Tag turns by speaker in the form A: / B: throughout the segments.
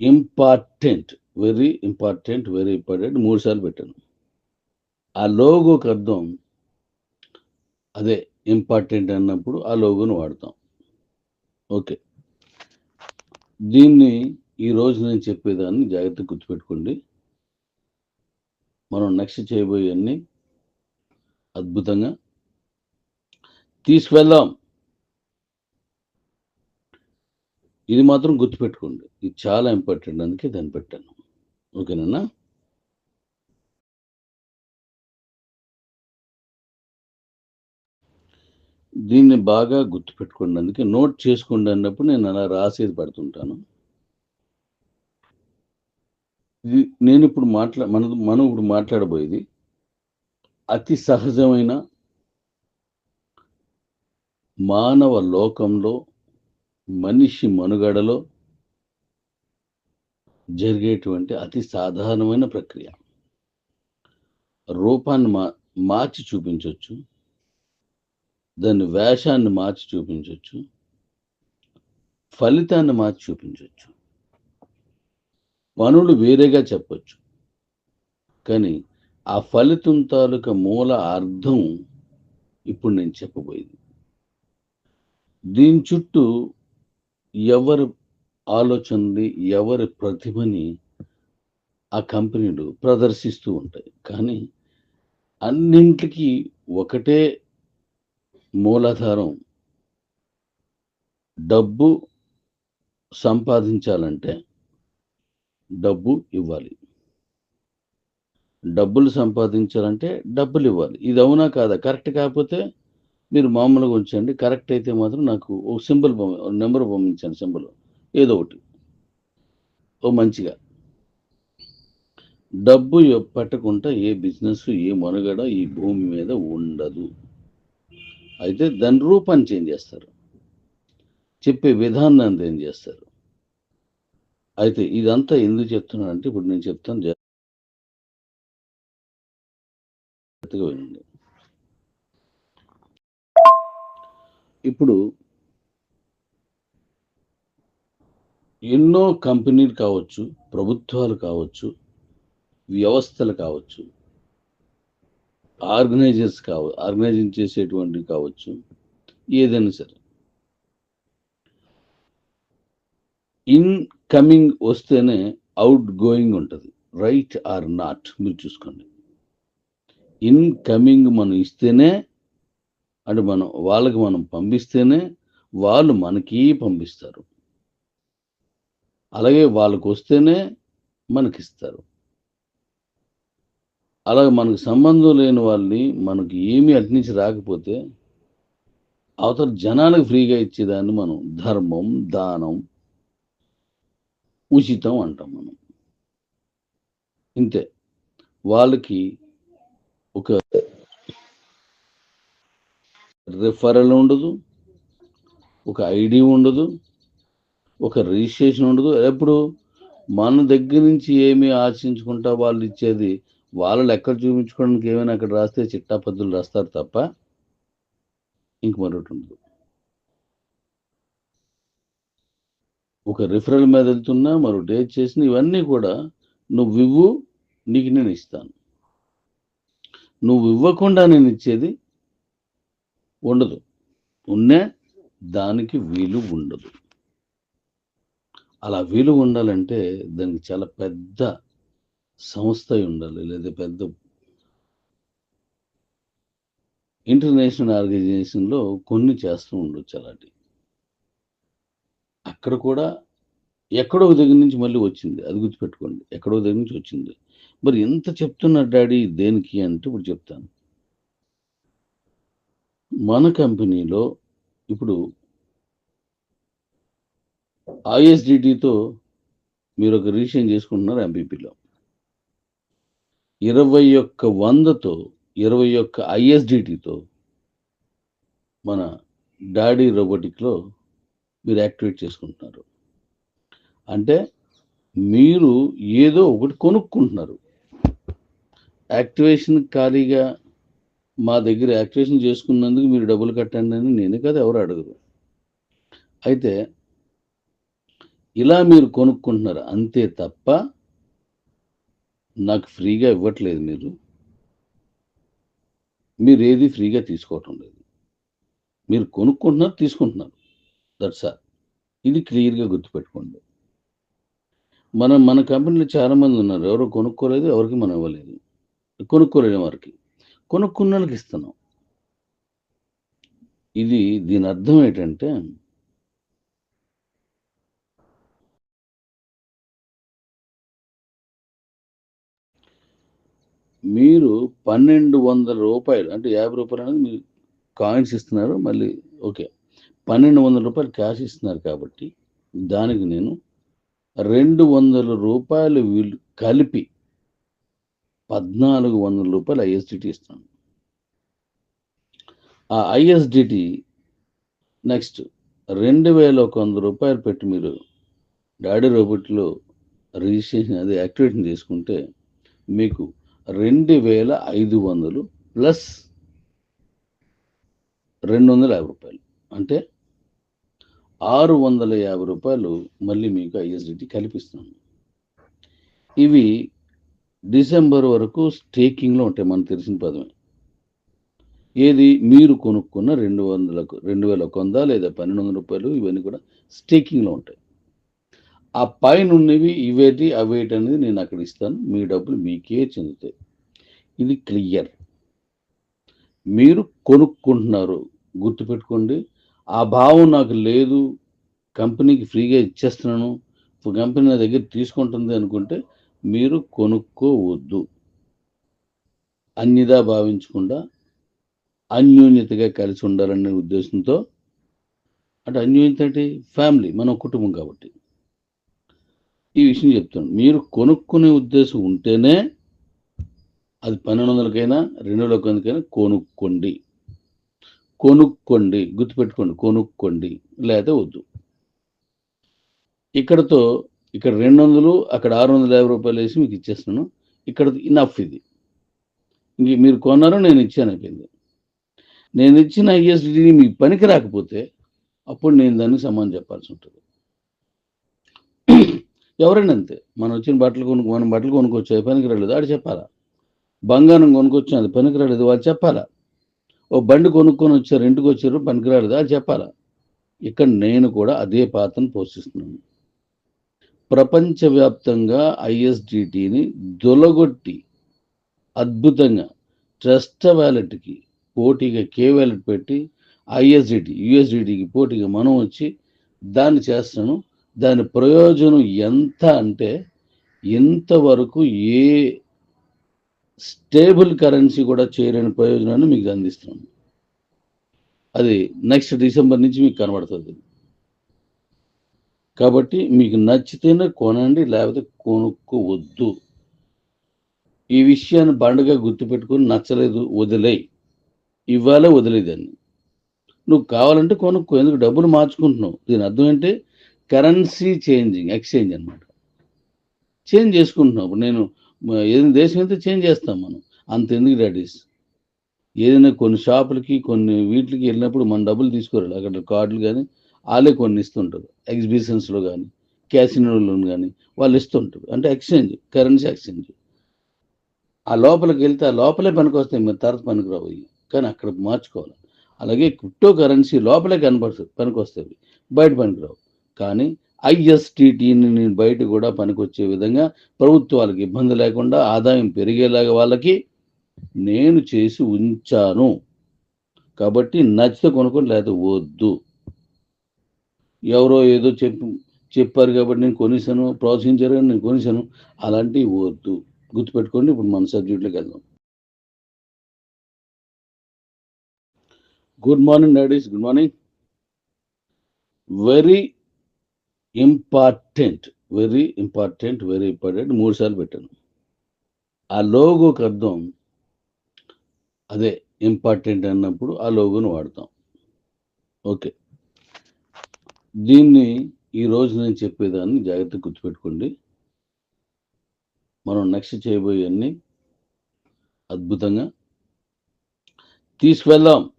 A: important very important very important మూడు సార్లు పెట్టాను. ఆ లోగోకి అర్థం అదే ఇంపార్టెంట్ అన్నప్పుడు ఆ లోగోను వాడతాం. ఓకే. దీన్ని ఈ రోజు నేను చెప్పేదాన్ని జాగ్రత్తగా గుర్తుపెట్టుకోండి. మనం నెక్స్ట్ చేయబోయే అద్భుతంగా. తీసుకువెళ్దాం. ఇది మాత్రం గుర్తుపెట్టుకోండి. ఇది చాలా ఇంపార్టెంట్. అందుకే దాన్ని పెట్టాను. ఓకేనా? దీన్ని బాగా గుర్తుపెట్టుకోండి. అందుకే నోట్ చేసుకోండి అన్నప్పుడు నేను అలా రాసేది పడుతుంటాను. ఇది నేను ఇప్పుడు మాట్లా మన మనం ఇప్పుడు మాట్లాడబోయేది అతి సహజమైన మానవ లోకంలో మనిషి మనుగడలో జరిగేటువంటి అతి సాధారణమైన ప్రక్రియ. రూపాన్ని మా మార్చి చూపించవచ్చు దాని వేషాన్ని మార్చి చూపించవచ్చు ఫలితాన్ని మార్చి చూపించవచ్చు పనులు వేరేగా చెప్పచ్చు. కానీ ఆ ఫలితం తాలూకా మూల అర్థం ఇప్పుడు నేను చెప్పబోయేది. దీని చుట్టూ ఎవరు ఆలోచనని ఎవరి ప్రతిభని ఆ కంపెనీలు ప్రదర్శిస్తూ ఉంటాయి. కానీ అన్నింటికి ఒకటే మూలాధారం డబ్బు సంపాదించాలంటే డబ్బు ఇవ్వాలి. డబ్బులు సంపాదించాలంటే డబ్బులు ఇవ్వాలి. ఇది అవునా కాదా? కరెక్ట్ కాకపోతే మీరు మామూలుగా ఉంచండి. కరెక్ట్ అయితే మాత్రం నాకు ఓ సింబల్ నెంబర్ పంపించండి సింబల్. ఏదో ఒకటి. ఓ మంచిగా. డబ్బు పట్టకుండా పెట్టకుండా ఏ బిజినెస్ ఏ మనుగడ ఈ భూమి మీద ఉండదు. అయితే దాని రూపాన్ని చేంజ్ చేస్తారు. చెప్పే విధానాన్ని ఏం చేస్తారు. అయితే ఇదంతా ఎందుకు చెప్తున్నాను అంటే ఇప్పుడు నేను చెప్తాను జాగ్రత్తగా వినండి. ఇప్పుడు ఎన్నో కంపెనీలు కావచ్చు ప్రభుత్వాలు కావచ్చు వ్యవస్థలు కావచ్చు ఆర్గనైజర్స్ కావ ఆర్గనైజింగ్ చేసేటువంటివి కావచ్చు ఏదైనా సరే. ఇన్ కమింగ్ వస్తేనే అవుట్ గోయింగ్ ఉంటుంది. రైట్ ఆర్ నాట్ మీరు చూసుకోండి. ఇన్ కమింగ్ మనం ఇస్తేనే అంటే మనం వాళ్ళకి మనం పంపిస్తేనే వాళ్ళు మనకి పంపిస్తారు. అలాగే వాళ్ళకు వస్తేనే మనకిస్తారు. అలాగే మనకు సంబంధం లేని వాళ్ళని మనకి ఏమీ అటు రాకపోతే అవతల జనాలకు ఫ్రీగా ఇచ్చేదాన్ని మనం ధర్మం దానం ఉచితం అంటాం మనం. ఇంతే. వాళ్ళకి ఒక రిఫరల్ ఉండదు ఒక ఐడి ఉండదు ఒక రిజిస్ట్రేషన్ ఉండదు. ఎప్పుడు? మన దగ్గర నుంచి ఏమి ఆశించుకుంటా వాళ్ళు ఇచ్చేది? వాళ్ళ లెక్కలు చూపించుకోవడానికి ఏమైనా అక్కడ రాస్తే చిట్టా పద్ధతులు రాస్తారు తప్ప ఇంక మరొకటి ఉండదు. ఒక రిఫరల్ మీద వెళ్తున్నా మరో డేట్ చేసిన ఇవన్నీ కూడా నువ్వు ఇవ్వు నీకు నేను ఇస్తాను. నువ్వు ఇవ్వకుండా నేను ఇచ్చేది ఉండదు. ఉన్నే దానికి వీలు ఉండదు. అలా విలువ ఉండాలంటే దానికి చాలా పెద్ద సంస్థ ఉండాలి లేదా పెద్ద ఇంటర్నేషనల్ ఆర్గనైజేషన్లో కొన్ని చేస్తూ ఉండొచ్చు అలాంటి అక్కడ కూడా ఎక్కడో దగ్గర నుంచి మళ్ళీ వచ్చింది అది గుర్తుపెట్టుకోండి ఎక్కడో దగ్గర నుంచి వచ్చింది. మరి ఎంత చెప్తున్నారు డాడీ దేనికి అంటే ఇప్పుడు చెప్తాను. మన కంపెనీలో ఇప్పుడు ఐఎస్డిటీతో మీరు ఒక రిజిస్ట్రేషన్ చేసుకుంటున్నారు ఎంపీపీలో ఇరవై ఒక్క వందతో ఇరవై ఒక్క ఐఎస్డిటీతో మన డాడీ రోబోటిక్లో మీరు యాక్టివేట్ చేసుకుంటున్నారు. అంటే మీరు ఏదో ఒకటి కొనుక్కుంటున్నారు. యాక్టివేషన్ ఖాళీగా మా దగ్గర యాక్టివేషన్ చేసుకున్నందుకు మీరు డబ్బులు కట్టండి అని నేను కదా ఎవరు అడగరు. అయితే ఇలా మీరు కొనుక్కుంటున్నారు అంతే తప్ప నాకు ఫ్రీగా ఇవ్వట్లేదు మీరు. మీరు ఏది ఫ్రీగా తీసుకోవటం లేదు. మీరు కొనుక్కుంటున్నారు తీసుకుంటున్నారు. దట్స్ ఆల్ ఇది క్లియర్గా గుర్తుపెట్టుకోండి. మనం మన కంపెనీలో చాలామంది ఉన్నారు. ఎవరు కొనుక్కోలేదు ఎవరికి మనం ఇవ్వలేదు. కొనుక్కోలేని వారికి. కొనుక్కున్న వాళ్ళకి ఇస్తున్నాం. ఇది దీని అర్థం ఏంటంటే మీరు పన్నెండు వందల రూపాయలు అంటే యాభై రూపాయలు అనేది మీరు కాయిన్స్ ఇస్తున్నారు మళ్ళీ ఓకే. పన్నెండు వందల రూపాయలు క్యాష్ ఇస్తున్నారు కాబట్టి దానికి నేను రెండు వందల రూపాయలు వీళ్ళు కలిపి పద్నాలుగు వందల రూపాయలు ఐఎస్డిటి ఇస్తాను ఆ ఐఎస్డిటి నెక్స్ట్ రెండు వేల ఒక వంద రూపాయలు పెట్టి మీరు డాడీ రోబోట్లో రిజిస్ట్రేషన్ అది యాక్టివేషన్ చేసుకుంటే మీకు రెండు వేల ఐదు వందలు ప్లస్ రెండు వందల యాభై రూపాయలు. అంటే ఆరు వందల యాభై రూపాయలు మళ్ళీ మీకు ఐఎస్డిటి కల్పిస్తున్నాను ఇవి డిసెంబర్ వరకు స్టేకింగ్లో ఉంటాయి మనకు తెలిసిన పదమే. ఏది మీరు కొనుక్కున్న రెండు వందలకు రెండు వేల ఒక వంద లేదా పన్నెండు వందల రూపాయలు ఇవన్నీ కూడా స్టేకింగ్లో ఉంటాయి. ఆ పైన ఉన్నవి ఇవేటి అవేటి అనేది నేను అక్కడ ఇస్తాను. మీ డబ్బులు మీకే చెందుతాయి. ఇది క్లియర్. మీరు కొనుక్కుంటున్నారు. గుర్తుపెట్టుకోండి. ఆ భావం నాకు లేదు. కంపెనీకి ఫ్రీగా ఇచ్చేస్తున్నాను. కంపెనీ నా దగ్గర తీసుకుంటుంది అనుకుంటే మీరు కొనుక్కోవద్దు. అన్నిదా భావించకుండా అన్యోన్యతగా కలిసి ఉండాలనే ఉద్దేశంతో. అంటే అన్యోన్యత అంటే ఫ్యామిలీ మన కుటుంబం కాబట్టి. ఈ విషయం చెప్తాను మీరు కొనుక్కునే ఉద్దేశం ఉంటేనే అది పన్నెండు వందలకైనా రెండు వేల ఒక కొనుక్కోండి. కొనుక్కోండి గుర్తుపెట్టుకోండి కొనుక్కోండి లేదా వద్దు. ఇక్కడతో ఇక్కడ రెండు వందలు అక్కడ ఆరు వందల యాభై రూపాయలు వేసి మీకు ఇచ్చేస్తున్నాను. ఇక్కడ ఇనఫ్ ఇది. ఇంక మీరు కొన్నారు నేను ఇచ్చాను అయిపోయింది. నేను ఇచ్చిన ఐఎస్డిని మీకు పనికి రాకపోతే అప్పుడు నేను దానికి సమానం చెప్పాల్సి ఉంటుంది. ఎవరైనా అంతే మనం వచ్చిన బట్టలు కొనుక్కు మనం బట్టలు కొనుక్కొచ్చు అది పనికి ఆడు చెప్పాలా? బంగారం కొనుక్కొచ్చు అది పనికి రాలేదు వాళ్ళు చెప్పాలా? ఓ బండి కొనుక్కొని వచ్చారు ఇంటికి వచ్చారు పనికిరాలేదు అది చెప్పాలా? ఇక్కడ నేను కూడా అదే పాత్రను పోషిస్తున్నాను. ప్రపంచవ్యాప్తంగా ఐఎస్డిటిని దొలగొట్టి అద్భుతంగా ట్రస్ట్ వ్యాలెట్కి పోటీగా కే వ్యాలెట్ పెట్టి ఐఎస్డిటి యుఎస్డిటికి పోటీగా మనం వచ్చి దాన్ని చేస్తున్నాను. దాని ప్రయోజనం ఎంత అంటే ఇంతవరకు ఏ స్టేబుల్ కరెన్సీ కూడా చేయలేని ప్రయోజనాన్ని మీకు అందిస్తున్నాం. అది నెక్స్ట్ డిసెంబర్ నుంచి మీకు కనబడుతుంది. కాబట్టి మీకు నచ్చితేనే కొనండి లేకపోతే కొనుక్కోవద్దు. ఈ విషయాన్ని బండగా గుర్తుపెట్టుకొని నచ్చలేదు వదిలేయి. ఇవ్వాలే వదిలేదాన్ని నువ్వు కావాలంటే కొనుక్కో ఎందుకు? డబ్బులు మార్చుకుంటున్నావు. దీని అర్థం ఏంటి? కరెన్సీ చేంజింగ్ ఎక్స్చేంజ్ అన్నమాట. చేంజ్ చేసుకుంటున్నావు నేను ఏదైనా దేశం అయితే చేంజ్ చేస్తాం మనం. అంత ఎందుకు డాడీస్ ఏదైనా కొన్ని షాపులకి కొన్ని వీటికి వెళ్ళినప్పుడు మన డబ్బులు తీసుకోరు అక్కడ కార్డులు కానీ వాళ్ళే కొన్ని ఇస్తుంటారు. ఎగ్జిబిషన్స్లో కానీ క్యాసినోలో కానీ వాళ్ళు ఇస్తుంటారు. అంటే ఎక్స్చేంజ్ కరెన్సీ ఎక్స్చేంజ్. ఆ లోపలికి వెళ్తే ఆ లోపలే పనికి వస్తాయి మీరు తర్వాత పనికి రావు. కానీ అక్కడ మార్చుకోవాలి. అలాగే క్రిప్టో కరెన్సీ లోపలే కనపడుతుంది పనికి వస్తాయి బయట పనికిరావు కానీ ఐఎస్టిటిని నేను బయట కూడా పనికొచ్చే విధంగా ప్రభుత్వాలకు ఇబ్బంది లేకుండా ఆదాయం పెరిగేలాగా వాళ్ళకి నేను చేసి ఉంచాను. కాబట్టి నచ్చితే కొనుక్కొని లేదా వద్దు. ఎవరో ఏదో చెప్పి చెప్పారు కాబట్టి నేను కొనిసాను ప్రోత్సహించారు కానీ నేను కొనిసాను అలాంటివి వద్దు. గుర్తుపెట్టుకోండి ఇప్పుడు మన సబ్జెక్టులోకి వెళ్దాం. Good morning daddies. Good morning. Very important very important very important మూడు సార్లు పెట్టాను. ఆ లోగోకి అర్థం అదే ఇంపార్టెంట్ అన్నప్పుడు ఆ లోగోను వాడతాం. ఓకే. దీన్ని ఈరోజు నేను చెప్పేదాన్ని జాగ్రత్తగా గుర్తుపెట్టుకోండి. మనం నెక్స్ట్ చేయబోయేవన్నీ అద్భుతంగా తీసుకువెళ్దాం.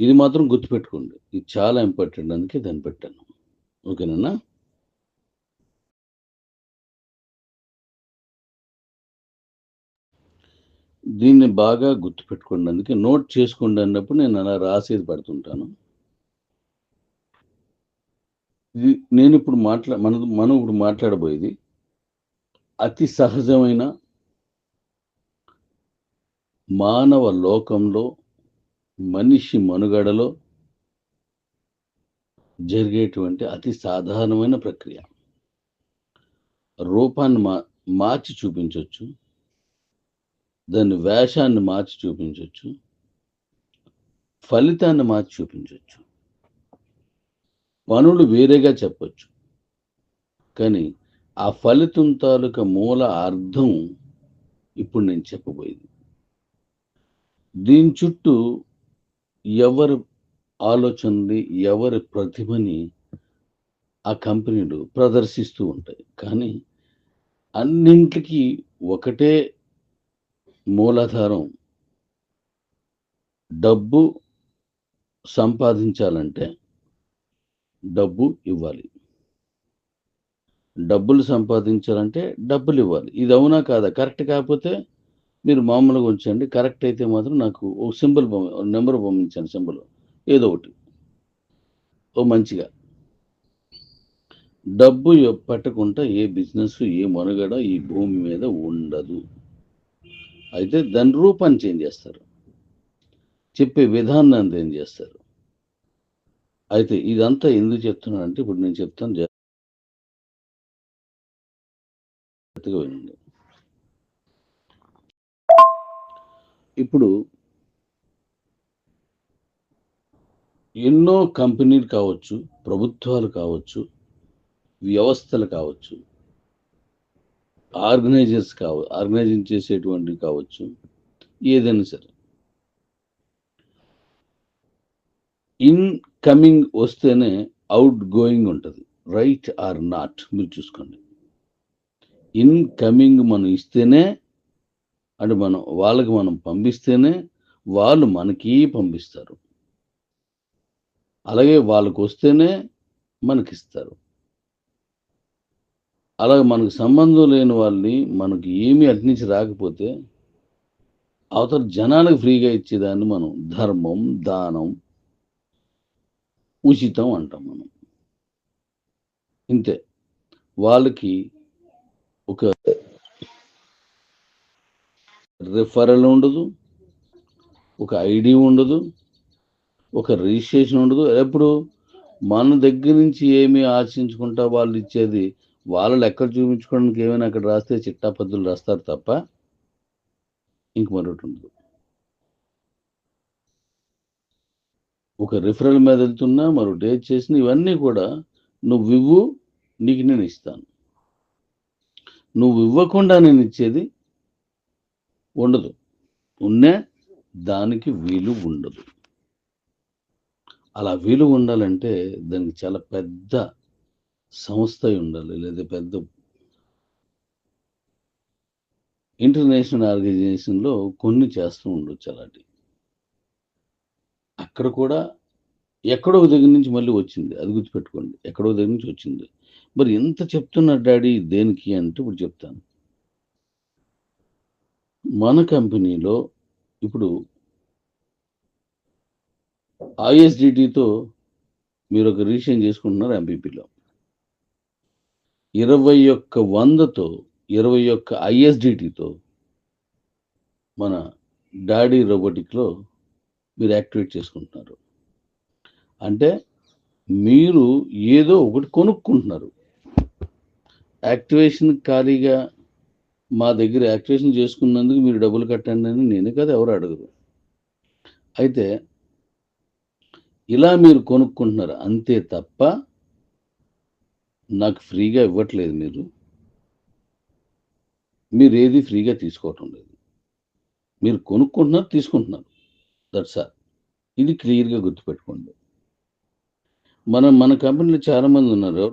A: ఇది మాత్రం గుర్తుపెట్టుకోండి. ఇది చాలా ఇంపార్టెంట్. అందుకే దాన్ని పెట్టాను. ఓకేనా దీన్ని బాగా గుర్తుపెట్టుకోండి. అందుకే నోట్ చేసుకోండి అన్నప్పుడు నేను అలా రాసేది పడుతుంటాను. ఇది నేను ఇప్పుడు మాట్లా మన మనం ఇప్పుడు మాట్లాడబోయేది అతి సహజమైన మానవ లోకంలో మనిషి మనుగడలో జరిగేటువంటి అతి సాధారణమైన ప్రక్రియ. రూపాన్ని మా మార్చి చూపించవచ్చు దాని వేషాన్ని మార్చి చూపించవచ్చు ఫలితాన్ని మార్చి చూపించవచ్చు పనులు వేరేగా చెప్పచ్చు. కానీ ఆ ఫలితం తాలూకా మూల అర్థం ఇప్పుడు నేను చెప్పబోయేది. దీని చుట్టూ ఎవరి ఆలోచనని ఎవరి ప్రతిభని ఆ కంపెనీలు ప్రదర్శిస్తూ ఉంటాయి. కానీ అన్నింటికి ఒకటే మూలాధారం డబ్బు సంపాదించాలంటే డబ్బు ఇవ్వాలి. డబ్బులు సంపాదించాలంటే డబ్బులు ఇవ్వాలి. ఇది అవునా కాదా? కరెక్ట్ కాకపోతే మీరు మామూలుగా ఉంచండి. కరెక్ట్ అయితే మాత్రం నాకు ఓ సింబల్ నెంబర్ పంపించండి సింబల్. ఏదో ఒకటి. ఓ మంచిగా. డబ్బు పెట్టకుండా ఏ బిజినెస్ ఏ మనుగడ ఈ భూమి మీద ఉండదు. అయితే దాని రూపాన్ని చేంజ్ చేస్తారు. చెప్పే విధానాన్ని ఏం చేస్తారు. అయితే ఇదంతా ఎందుకు చెప్తున్నానంటే ఇప్పుడు నేను చెప్తాను జాగ్రత్తగా వినండి. ఇప్పుడు ఎన్నో కంపెనీలు కావచ్చు ప్రభుత్వాలు కావచ్చు వ్యవస్థలు కావచ్చు ఆర్గనైజర్స్ కావ ఆర్గనైజింగ్ చేసేటువంటివి కావచ్చు ఏదైనా సరే. ఇన్ కమింగ్ వస్తేనే అవుట్ గోయింగ్ ఉంటుంది. రైట్ ఆర్ నాట్ మీరు చూసుకోండి. ఇన్ కమింగ్ మనం ఇస్తేనే అంటే మనం వాళ్ళకి మనం పంపిస్తేనే వాళ్ళు మనకి పంపిస్తారు. అలాగే వాళ్ళకు వస్తేనే మనకిస్తారు. అలాగే మనకు సంబంధం లేని వాళ్ళని మనకి ఏమీ అటు నుంచి రాకపోతే అవతల జనాలకు ఫ్రీగా ఇచ్చేదాన్ని మనం ధర్మం దానం ఉచితం అంటాం మనం. ఇంతే. వాళ్ళకి ఒక రిఫరల్ ఉండదు ఒక ఐడి ఉండదు ఒక రిజిస్ట్రేషన్ ఉండదు. ఎప్పుడు మన దగ్గర నుంచి ఏమి ఆశించుకుంటా వాళ్ళు ఇచ్చేది వాళ్ళ లెక్కలు చూపించుకోవడానికి ఏమైనా అక్కడ రాస్తే చిట్టా పద్ధతులు రాస్తారు తప్ప ఇంక మరొకటి ఉండదు. ఒక రిఫరల్ మీద వెళ్తున్నా మరో డేట్ చేసిన ఇవన్నీ కూడా నువ్వు ఇవ్వు నీకు నేను ఇస్తాను. నువ్వు ఇవ్వకుండా నేను ఇచ్చేది ఉండదు. ఉన్నే దానికి వీలు ఉండదు. అలా వీలు ఉండాలంటే దానికి చాలా పెద్ద సంస్థ ఉండాలి. లేదా పెద్ద ఇంటర్నేషనల్ ఆర్గనైజేషన్లో కొన్ని చేస్తూ ఉండొచ్చు అలాంటి. అక్కడ కూడా ఎక్కడో దగ్గర నుంచి మళ్ళీ వచ్చింది. అది గుర్తుపెట్టుకోండి. ఎక్కడో దగ్గర నుంచి వచ్చింది. మరి ఎంత చెప్తున్నారు డాడీ? దేనికి? అంటే ఇప్పుడు చెప్తాను. మన కంపెనీలో ఇప్పుడు ఐఎస్డిటితో మీరు ఒక రిజిస్ట్రేషన్ చేసుకుంటున్నారు ఎంపీపీలో ఇరవై ఒక్క వందతో ఇరవై ఒక్క ఐఎస్డిటితో మన డాడీ రోబోటిక్లో మీరు యాక్టివేట్ చేసుకుంటున్నారు. అంటే మీరు ఏదో ఒకటి కొనుక్కుంటున్నారు. యాక్టివేషన్ ఖాళీగా మా దగ్గర యాక్టివేషన్ చేసుకున్నందుకు మీరు డబ్బులు కట్టండి అని నేను కదా ఎవరు అడగరు. అయితే ఇలా మీరు కొనుక్కుంటున్నారు? అంతే తప్ప నాకు ఫ్రీగా ఇవ్వట్లేదు మీరు. మీరు ఏది ఫ్రీగా తీసుకోవటం లేదు. మీరు కొనుక్కుంటున్నారు తీసుకుంటున్నారు. దట్స్ ఆల్ ఇది క్లియర్గా గుర్తుపెట్టుకోండి. మనం మన కంపెనీలో చాలామంది ఉన్నారు.